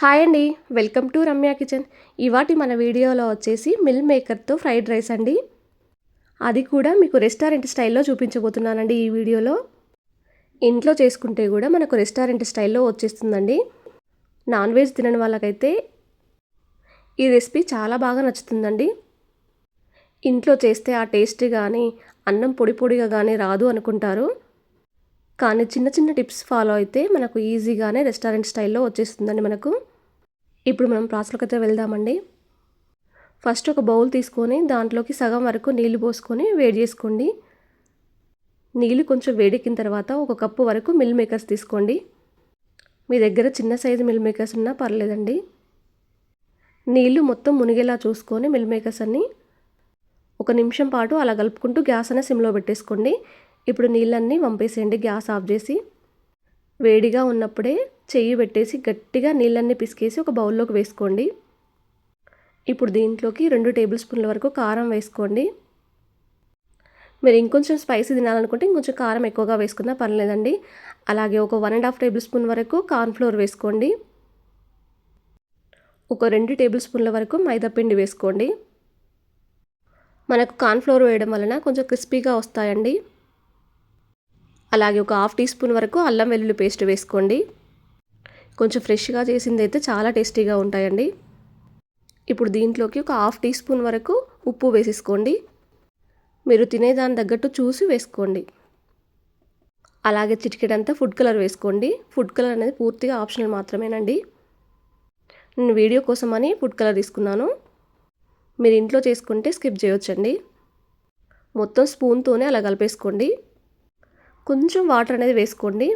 Hi అండి welcome to Ramya kitchen. ఇవాటి మన వీడియోలో వచ్చేసి మిల్ మేకర్తో ఫ్రైడ్ రైస్ అండి. అది కూడా మీకు రెస్టారెంట్ స్టైల్లో చూపించబోతున్నానండి ఈ వీడియోలో. ఇంట్లో చేసుకుంటే కూడా మనకు రెస్టారెంట్ స్టైల్లో వచ్చేస్తుందండి. నాన్ వెజ్ తినని వాళ్ళకైతే ఈ రెసిపీ చాలా బాగా నచ్చుతుందండి. ఇంట్లో చేస్తే ఆ టేస్ట్ కానీ అన్నం పొడి పొడిగా కానీ రాదు అనుకుంటారు. కానీ చిన్న చిన్న టిప్స్ ఫాలో అయితే మనకు ఈజీగానే రెస్టారెంట్ స్టైల్లో వచ్చేస్తుందండి మనకు. ఇప్పుడు మనం ప్రాసెస్లోకి అయితే వెళ్దామండి. ఫస్ట్ ఒక బౌల్ తీసుకొని దాంట్లోకి సగం వరకు నీళ్ళు పోసుకొని వేడి చేసుకోండి. నీళ్ళు కొంచెం వేడెక్కిన తర్వాత ఒక కప్పు వరకు మిల్ మేకర్స్ తీసుకోండి. మీ దగ్గర చిన్న సైజు మిల్ మేకర్స్ ఉన్నా పర్లేదండి. నీళ్ళు మొత్తం మునిగేలా చూసుకొని మిల్ మేకర్స్ అన్ని ఒక నిమిషం పాటు అలా కలుపుకుంటూ గ్యాస్ అనే సిమ్లో పెట్టేసుకోండి. ఇప్పుడు నీళ్ళన్నీ పంపేసేయండి గ్యాస్ ఆఫ్ చేసి. వేడిగా ఉన్నప్పుడే చెయ్యి పెట్టేసి గట్టిగా నీళ్ళన్నీ పిసికేసి ఒక బౌల్లోకి వేసుకోండి. ఇప్పుడు దీంట్లోకి రెండు టేబుల్ స్పూన్ల వరకు కారం వేసుకోండి. మీరు ఇంకొంచెం స్పైసీ తినాలనుకుంటే ఇంకొంచెం కారం ఎక్కువగా వేసుకున్నా పర్లేదండి. అలాగే ఒక one and half tablespoon వరకు కార్న్ఫ్లోర్ వేసుకోండి. ఒక రెండు టేబుల్ స్పూన్ల వరకు మైదా పిండి వేసుకోండి. మనకు కార్న్ఫ్లోర్ వేయడం వలన కొంచెం క్రిస్పీగా వస్తాయండి. అలాగే ఒక హాఫ్ టీ స్పూన్ వరకు అల్లం వెల్లుల్లి పేస్ట్ వేసుకోండి. కొంచెం ఫ్రెష్గా చేసింది అయితే చాలా టేస్టీగా ఉంటాయండి. ఇప్పుడు దీంట్లోకి ఒక హాఫ్ టీ స్పూన్ వరకు ఉప్పు వేసేసుకోండి. మీరు తినేదాని తగ్గట్టు చూసి వేసుకోండి. అలాగే చిటికెడంతా ఫుడ్ కలర్ వేసుకోండి. ఫుడ్ కలర్ అనేది పూర్తిగా ఆప్షనల్ మాత్రమేనండి. నేను వీడియో కోసమని ఫుడ్ కలర్ తీసుకున్నాను. మీరు ఇంట్లో చేసుకుంటే స్కిప్ చేయొచ్చండి. మొత్తం స్పూన్తోనే అలా కలిపేసుకోండి. కొంచెం వాటర్ అనేది వేసుకోండి.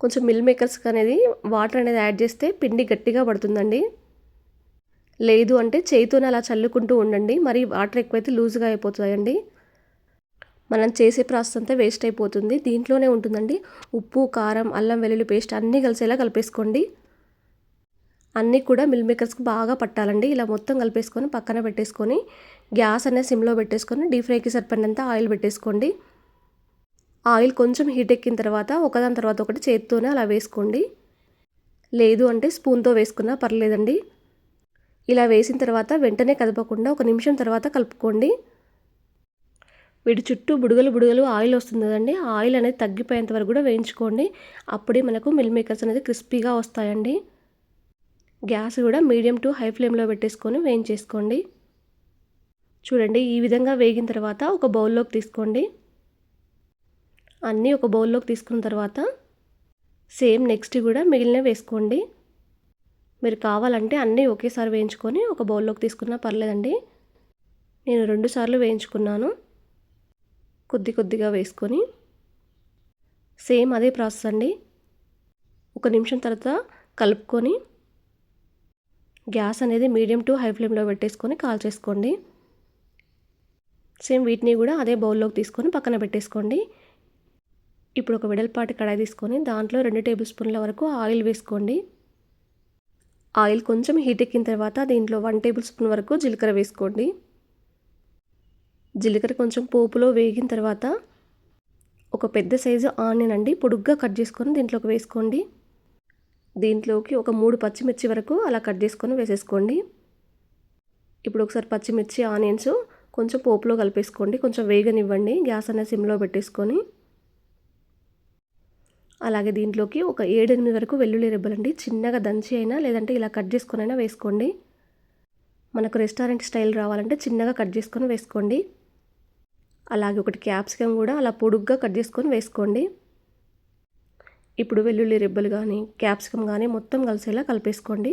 కొంచెం మిల్ మేకర్స్ అనేది వాటర్ అనేది యాడ్ చేస్తే పిండి గట్టిగా పడుతుందండి. లేదు అంటే చేయితోనే అలా చల్లుకుంటూ ఉండండి. మరి వాటర్ ఎక్కువైతే లూజ్గా అయిపోతాయండి. మనం చేసే ప్రాసెస్ అంతా వేస్ట్ అయిపోతుంది. దీంట్లోనే ఉంటుందండి ఉప్పు కారం అల్లం వెల్లుల్లి పేస్ట్ అన్నీ కలిసేలా కలిపేసుకోండి. అన్నీ కూడా మిల్ మేకర్స్కి బాగా పట్టాలండి. ఇలా మొత్తం కలిపేసుకొని పక్కన పెట్టేసుకొని గ్యాస్ అనేది సిమ్లో పెట్టేసుకొని డీప్ ఫ్రైకి సరిపడినంత ఆయిల్ పెట్టేసుకోండి. ఆయిల్ కొంచెం హీట్ ఎక్కిన తర్వాత ఒకదాని తర్వాత ఒకటి చేతితోనే అలా వేసుకోండి. లేదు అంటే స్పూన్తో వేసుకున్నా పర్లేదండి. ఇలా వేసిన తర్వాత వెంటనే కదపకుండా ఒక నిమిషం తర్వాత కలుపుకోండి. వీటి చుట్టూ బుడగలు బుడగలు ఆయిల్ వస్తుంది కదండి ఆయిల్ అనేది తగ్గిపోయేంత వరకు కూడా వేయించుకోండి. అప్పుడే మనకు మిల్ మేకర్స్ అనేది క్రిస్పీగా వస్తాయండి. గ్యాస్ కూడా మీడియం టు హై ఫ్లేమ్లో పెట్టేసుకొని వేయించేసుకోండి. చూడండి ఈ విధంగా వేగిన తర్వాత ఒక బౌల్లోకి తీసుకోండి. అన్నీ ఒక బౌల్లోకి తీసుకున్న తర్వాత సేమ్ నెక్స్ట్ కూడా మిగిలిన వేసుకోండి. మీరు కావాలంటే అన్నీ ఒకేసారి వేయించుకొని ఒక బౌల్లోకి తీసుకున్నా పర్లేదండి. నేను రెండు సార్లు వేయించుకున్నాను. కొద్ది కొద్దిగా వేసుకొని సేమ్ అదే ప్రాసెస్ అండి. ఒక నిమిషం తర్వాత కలుపుకొని గ్యాస్ అనేది మీడియం టు హై ఫ్లేమ్లో పెట్టేసుకొని కాల్ చేసుకోండి. సేమ్ వీటిని కూడా అదే బౌల్లోకి తీసుకొని పక్కన పెట్టేసుకోండి. ఇప్పుడు ఒక వెడల్పాటి కడాయి తీసుకొని దాంట్లో రెండు టేబుల్ స్పూన్ల వరకు ఆయిల్ వేసుకోండి. ఆయిల్ కొంచెం హీట్ ఎక్కిన తర్వాత దీంట్లో వన్ టేబుల్ స్పూన్ వరకు జీలకర్ర వేసుకోండి. జీలకర్ర కొంచెం పోపులో వేగిన తర్వాత ఒక పెద్ద సైజు ఆనియన్ అండి పొడుగ్గా కట్ చేసుకొని దీంట్లోకి వేసుకోండి. దీంట్లోకి ఒక మూడు పచ్చిమిర్చి వరకు అలా కట్ చేసుకొని వేసేసుకోండి. ఇప్పుడు ఒకసారి పచ్చిమిర్చి ఆనియన్స్ కొంచెం పోపులో కలిపేసుకోండి కొంచెం వేగనివ్వండి గ్యాస్ అనేది సిమ్లో పెట్టేసుకొని. అలాగే దీంట్లోకి ఒక ఏడెనిమిది వరకు వెల్లుల్లి రెబ్బలండి. చిన్నగా దంచి అయినా లేదంటే ఇలా కట్ చేసుకునైనా వేసుకోండి. మనకు రెస్టారెంట్ స్టైల్ రావాలంటే చిన్నగా కట్ చేసుకొని వేసుకోండి. అలాగే ఒకటి క్యాప్సికమ్ కూడా అలా పొడుగ్గా కట్ చేసుకొని వేసుకోండి. ఇప్పుడు వెల్లుల్లి రెబ్బలు కానీ క్యాప్సికమ్ కానీ మొత్తం కలిసేలా కలిపేసుకోండి.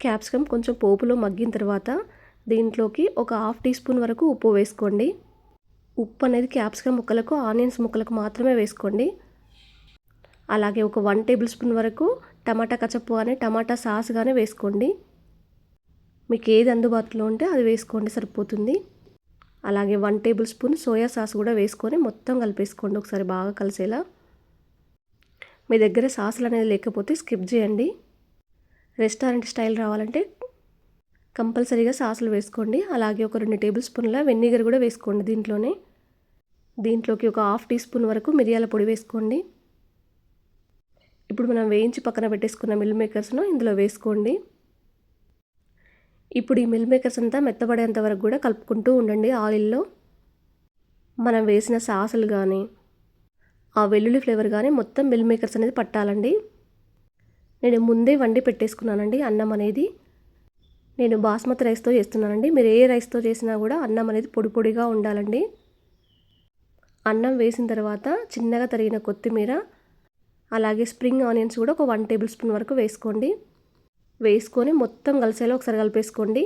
క్యాప్సికమ్ కొంచెం పోపులో మగ్గిన తర్వాత దీంట్లోకి ఒక హాఫ్ టీ స్పూన్ వరకు ఉప్పు వేసుకోండి. ఉప్పు అనేది క్యాప్సికమ్ ముక్కలకు ఆనియన్స్ ముక్కలకు మాత్రమే వేసుకోండి. అలాగే ఒక వన్ టేబుల్ స్పూన్ వరకు టమాటా కచప్పు కానీ టమాటా సాస్ కానీ వేసుకోండి. మీకు ఏది అందుబాటులో ఉంటే అది వేసుకోండి సరిపోతుంది. అలాగే one tablespoon soya sauce కూడా వేసుకొని మొత్తం కలిపేసుకోండి ఒకసారి బాగా కలిసేలా. మీ దగ్గర సాసులు అనేది లేకపోతే స్కిప్ చేయండి. రెస్టారెంట్ స్టైల్ రావాలంటే కంపల్సరీగా సాసులు వేసుకోండి. అలాగే ఒక రెండు టేబుల్ స్పూన్ల వెనిగర్ కూడా వేసుకోండి దీంట్లోనే. దీంట్లోకి ఒక హాఫ్ టీ స్పూన్ వరకు మిరియాల పొడి వేసుకోండి. ఇప్పుడు మనం వేయించి పక్కన పెట్టేసుకున్న మిల్ మేకర్స్ను ఇందులో వేసుకోండి. ఇప్పుడు ఈ మిల్ మేకర్స్ అంతా మెత్తబడేంత వరకు కూడా కలుపుకుంటూ ఉండండి ఆయిల్లో. మనం వేసిన సాసులు కానీ ఆ వెల్లుల్లి ఫ్లేవర్ కానీ మొత్తం మిల్ మేకర్స్ అనేది పట్టాలండి. నేను ముందే వండి పెట్టేసుకున్నానండి అన్నం అనేది. నేను బాస్మతి రైస్తో చేస్తున్నానండి. మీరు ఏ రైస్తో చేసినా కూడా అన్నం అనేది పొడి పొడిగా ఉండాలండి. అన్నం వేసిన తర్వాత చిన్నగా తరిగిన కొత్తిమీర అలాగే స్ప్రింగ్ ఆనియన్స్ కూడా ఒక వన్ టేబుల్ స్పూన్ వరకు వేసుకోండి. వేసుకొని మొత్తం కలిసేలా ఒకసారి కలిపేసుకోండి.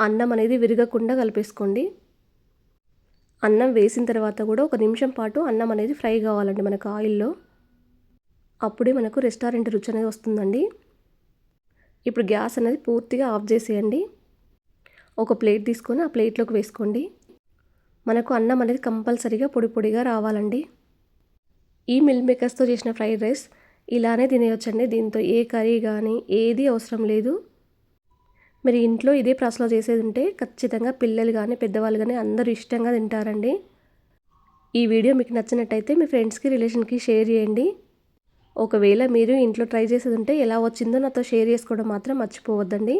అన్నం అనేది విరగకుండా కలిపేసుకోండి. అన్నం వేసిన తర్వాత కూడా ఒక నిమిషం పాటు అన్నం అనేది ఫ్రై కావాలండి మనకు ఆయిల్లో. అప్పుడే మనకు రెస్టారెంట్ రుచి అనేది వస్తుందండి. ఇప్పుడు గ్యాస్ అనేది పూర్తిగా ఆఫ్ చేసేయండి. ఒక ప్లేట్ తీసుకొని ఆ ప్లేట్లోకి వేసుకోండి. మనకు అన్నం అనేది కంపల్సరీగా పొడి పొడిగా రావాలండి. ఈ మిల్ మేకర్స్తో చేసిన ఫ్రైడ్ రైస్ ఇలానే తినేయొచ్చండి. దీంతో ఏ కర్రీ కానీ ఏది అవసరం లేదు. మీరు ఇంట్లో ఇదే ప్రాసెస్లో చేసేది ఉంటే ఖచ్చితంగా పిల్లలు కానీ పెద్దవాళ్ళు కానీ అందరూ ఇష్టంగా తింటారండి. ఈ వీడియో మీకు నచ్చినట్టయితే మీ ఫ్రెండ్స్కి రిలేషన్కి షేర్ చేయండి. ఒకవేళ మీరు ఇంట్లో ట్రై చేసేది ఉంటే ఎలా వచ్చిందో నాతో షేర్ చేసుకోవడం మాత్రం మర్చిపోవద్దండి.